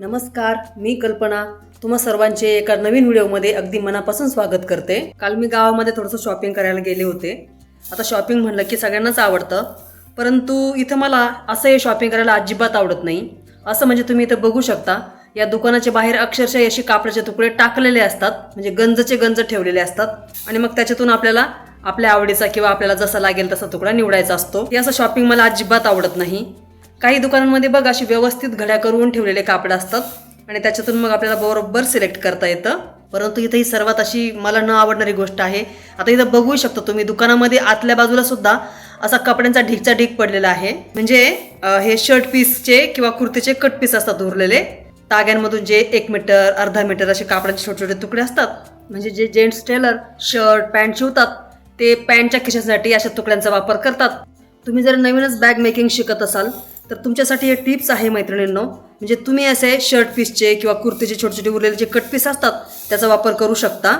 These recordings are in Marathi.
नमस्कार मी कल्पना. तुम्हा सर्वांचे एका नवीन व्हिडिओमध्ये अगदी मनापासून स्वागत करते. काल मी गावामध्ये थोडंसं शॉपिंग करायला गेले होते. आता शॉपिंग म्हणलं की सगळ्यांनाच आवडतं. परंतु इथं मला असं हे शॉपिंग करायला अजिबात आवडत नाही. असं म्हणजे तुम्ही इथं बघू शकता या दुकानाच्या बाहेर अक्षरशः असे कापडाचे तुकडे टाकलेले असतात म्हणजे गंजचे गंज ठेवलेले असतात. आणि मग त्याच्यातून आपल्याला आपल्या आवडीचा किंवा आपल्याला जसा लागेल तसा तुकडा निवडायचा असतो. हे असं शॉपिंग मला अजिबात आवडत नाही. काही दुकानांमध्ये बघ अशी व्यवस्थित घड्या करून ठेवलेले कापड असतात आणि त्याच्यातून मग आपल्याला बरोबर सिलेक्ट करता येतं. परंतु इथं ही सर्वात अशी मला न आवडणारी गोष्ट आहे. आता इथं बघू शकता तुम्ही दुकानामध्ये आतल्या बाजूला सुद्धा असा कपड्यांचा ढीकचा ढीक पडलेला आहे. म्हणजे हे शर्ट पीसचे किंवा कुर्तीचे कट पीस असतात उरलेले. ताग्यांमधून जे एक मीटर अर्धा मीटर असे कापडाचे छोटे छोटे तुकडे असतात. म्हणजे जे जेंट्स टेलर शर्ट पॅन्ट शिवतात ते पॅन्टच्या खिशासाठी अशा तुकड्यांचा वापर करतात. तुम्ही जर नवीनच बॅग मेकिंग शिकत असाल तर तुमच्यासाठी हे टिप्स आहे मैत्रिणींनो. म्हणजे तुम्ही असे शर्ट पीसचे किंवा कुर्तीचे छोटे छोटे उरलेले जे कटपीस असतात त्याचा वापर करू शकता.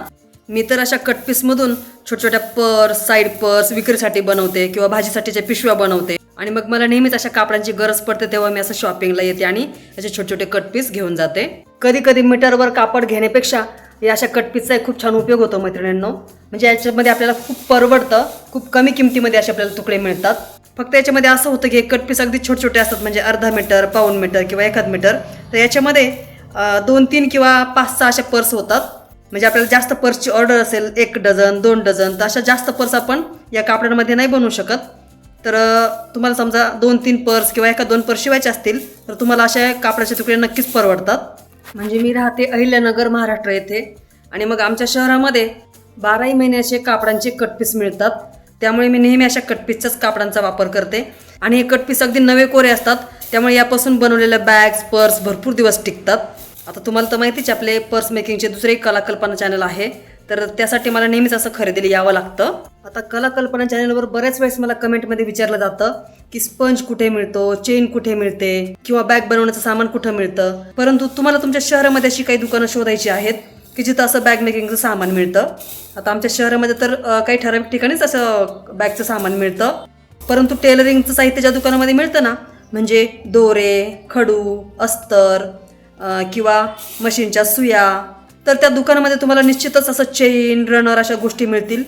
मी तर अशा कटपीसमधून छोट्या छोट्या पर्स साईड पर्स विक्रीसाठी बनवते किंवा भाजीसाठीच्या पिशव्या बनवते. आणि मग मला नेहमीच अशा कापडांची गरज पडते तेव्हा मी असं शॉपिंगला येते आणि असे छोटे छोटे कटपीस घेऊन जाते. कधी कधी मीटरवर कापड घेण्यापेक्षा या अशा कटपीसचा एक खूप छान उपयोग होतो मैत्रिणींनो. म्हणजे याच्यामध्ये आपल्याला खूप परवडतं खूप कमी किमतीमध्ये असे आपल्याला तुकडे मिळतात. फक्त याच्यामध्ये असं होतं की हे कट पीस अगदी छोटे छोटे असतात म्हणजे अर्धा मीटर पाऊन मीटर किंवा एखाद मीटर तर याच्यामध्ये दोन तीन किंवा पाच सहा अशा पर्स होतात. म्हणजे आपल्याला जास्त पर्सची ऑर्डर असेल एक डझन दोन डझन तर अशा जास्त पर्स आपण या कापडांमध्ये नाही बनवू शकत. तर तुम्हाला समजा दोन तीन पर्स किंवा एका दोन पर्स शिवायचे असतील तर तुम्हाला अशा कापडाचे तुकडे नक्कीच परवडतात. म्हणजे मी राहते अहिल्यानगर महाराष्ट्र येथे. आणि मग आमच्या शहरामध्ये बाराही महिने असे कापडांचे कटपीस मिळतात. त्यामुळे मी नेहमी अशा कटपीसच्याच कापडांचा वापर करते. आणि हे कटपीस अगदी नवे कोरे असतात त्यामुळे यापासून बनवलेल्या बॅग्स पर्स भरपूर दिवस टिकतात. आता तुम्हाला तर माहितीच आपले पर्स मेकिंगचे दुसरे एक कलाकल्पना चॅनल आहे. तर त्यासाठी मला नेहमीच असं खरेदीला यावं लागतं. आता कलाकल्पना चॅनलवर बऱ्याच वेळेस मला कमेंटमध्ये विचारलं जातं की स्पंज कुठे मिळतो चेन कुठे मिळते किंवा बॅग बनवण्याचं सामान कुठं मिळतं? परंतु तुम्हाला तुमच्या शहरामध्ये अशी काही दुकानं शोधायची आहेत? की जिथं असं बॅग मेकिंगचं सामान मिळतं. आता आमच्या शहरामध्ये तर काही ठराविक ठिकाणीच असं बॅगचं सामान मिळतं. परंतु टेलरिंगचं साहित्य ज्या दुकानामध्ये मिळतं ना म्हणजे दोरे खडू अस्तर किंवा मशीनच्या सुया तर त्या दुकानामध्ये तुम्हाला निश्चितच असं चेन रनर अशा गोष्टी मिळतील.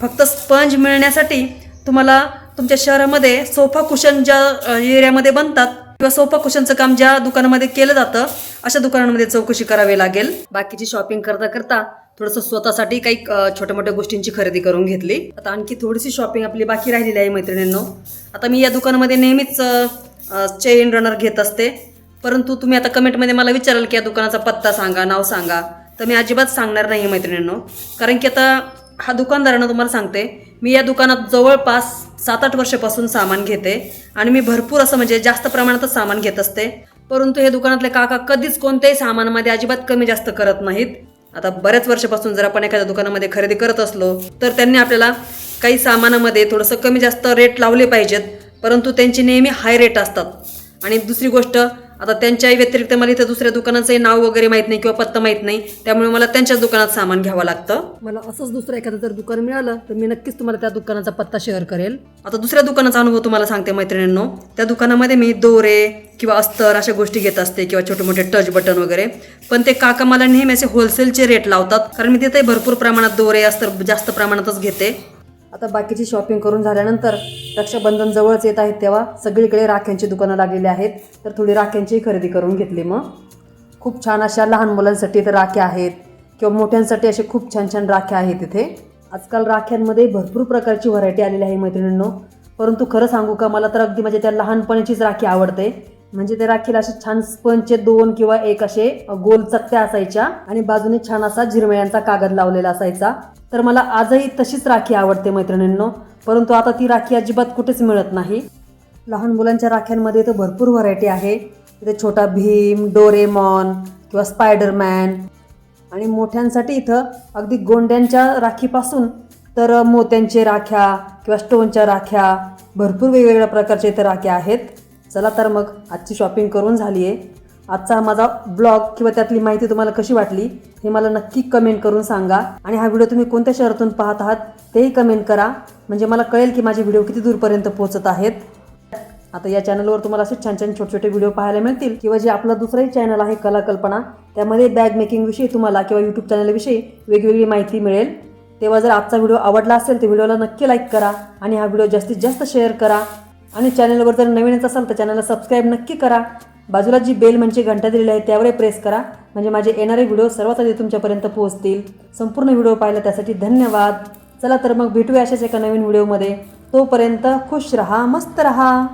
फक्त स्पंज मिळण्यासाठी तुम्हाला तुमच्या शहरामध्ये सोफा कुशन ज्या एरियामध्ये बनतात किंवा सोफा कुशनचं काम ज्या दुकानामध्ये केलं जातं अशा दुकानांमध्ये चौकशी करावी लागेल. बाकीची शॉपिंग करता करता थोडंसं स्वतःसाठी काही छोट्या मोठ्या गोष्टींची खरेदी करून घेतली. आता आणखी थोडीशी शॉपिंग आपली बाकी राहिलेली आहे मैत्रिणींनो. आता मी या दुकानामध्ये नेहमीच चेन रनर घेत असते. परंतु तुम्ही आता कमेंटमध्ये मला विचाराल की या दुकानाचा पत्ता सांगा नाव सांगा. तर मी अजिबात सांगणार नाही मैत्रिणींनो. कारण की आता हा दुकानदारानं तुम्हाला सांगते मी या दुकानात जवळपास सात आठ वर्षापासून सामान घेते आणि मी भरपूर असं म्हणजे जास्त प्रमाणातच सामान घेत असते. परंतु हे दुकानातले काका कधीच कोणत्याही सामानामध्ये अजिबात कमी जास्त करत नाहीत. आता बऱ्याच वर्षापासून जर आपण एखाद्या दुकानामध्ये खरेदी करत असलो तर त्यांनी आपल्याला काही सामानामध्ये थोडंसं कमी जास्त रेट लावले पाहिजेत. परंतु त्यांचे नेहमी हाय रेट असतात. आणि दुसरी गोष्ट आता त्यांच्या व्यतिरिक्त मला इथं दुसऱ्या दुकानाचंही नाव वगैरे माहीत नाही किंवा पत्ता माहीत नाही. त्यामुळे मला त्यांच्याच दुकानात सामान घ्यावं लागतं. मला असंच दुसरं एखादं जर दुकान मिळालं तर मी नक्कीच तुम्हाला त्या दुकानाचा पत्ता शेअर करेल. आता दुसऱ्या दुकानाचा अनुभव तुम्हाला सांगते मैत्रिणींनो. त्या दुकानामध्ये मी दोरे किंवा अस्तर अशा गोष्टी घेत असते किंवा छोटे मोठे टच बटन वगैरे. पण ते काका मला नेहमी असे होलसेलचे रेट लावतात कारण मी तिथे भरपूर प्रमाणात दोरे अस्तर जास्त प्रमाणातच घेते. आता बाकीची शॉपिंग करून झाल्यानंतर रक्षाबंधन जवळच येत आहेत तेव्हा सगळीकडे राख्यांची दुकानं लागलेली आहेत. तर थोडी राख्यांचीही खरेदी करून घेतली मग. खूप छान अशा लहान मुलांसाठी तर राख्या आहेत किंवा मोठ्यांसाठी असे खूप छान छान राख्या आहेत इथे. आजकाल राख्यांमध्ये भरपूर प्रकारची व्हरायटी आलेली आहे मैत्रिणींनो. परंतु खरं सांगू का मला तर अगदी म्हणजे त्या लहानपणीचीच राखी आवडते. म्हणजे ते राखीला असे छान स्पंजचे दोन किंवा एक असे गोल चकत्या असायच्या आणि बाजूने छान असा झिरमळ्यांचा कागद लावलेला असायचा. तर मला आजही तशीच राखी आवडते मैत्रिणींनो. परंतु आता ती राखी अजिबात कुठेच मिळत नाही. लहान मुलांच्या राख्यांमध्ये तर भरपूर व्हरायटी आहे. इथे छोटा भीम डोरेमॉन किंवा स्पायडरमॅन आणि मोठ्यांसाठी इथं अगदी गोंड्यांच्या राखीपासून तर मोत्यांचे राख्या किंवा स्टोनच्या राख्या भरपूर वेगवेगळ्या प्रकारच्या इथं राख्या आहेत. चला तर मग आजची शॉपिंग करून झाली आहे आजचा माझा ब्लॉग किंवा त्यातली माहिती तुम्हाला कशी वाटली हे मला नक्की कमेंट करून सांगा. आणि हा व्हिडिओ तुम्ही कोणत्या शहरातून पाहत आहात तेही कमेंट करा. म्हणजे मला कळेल की माझे व्हिडिओ किती दूरपर्यंत पोहोचत आहेत. आता या चॅनलवर तुम्हाला असे छान छान छोटे छोटे व्हिडिओ पाहायला मिळतील. किंवा जे आपलं दुसरंही चॅनल आहे कला कल्पना त्यामध्ये बॅग मेकिंगविषयी तुम्हाला किंवा यूट्यूब चॅनलविषयी वेगवेगळी माहिती मिळेल. तेव्हा जर आजचा व्हिडिओ आवडला असेल तर व्हिडिओला नक्की लाईक करा. आणि हा व्हिडिओ जास्तीत जास्त शेअर करा. आणि चॅनलवर जर नवीनच असाल तर चॅनलला सबस्क्राईब नक्की करा. बाजूला जी बेल म्हणजे घंटा दिलेली आहे त्यावरही प्रेस करा. म्हणजे माझे येणारे व्हिडिओ सर्वात आधी तुमच्यापर्यंत पोहोचतील. संपूर्ण व्हिडिओ पाहिला त्यासाठी धन्यवाद. चला तर मग भेटूया अशाच एका नवीन व्हिडिओमध्ये. तोपर्यंत खुश रहा मस्त रहा.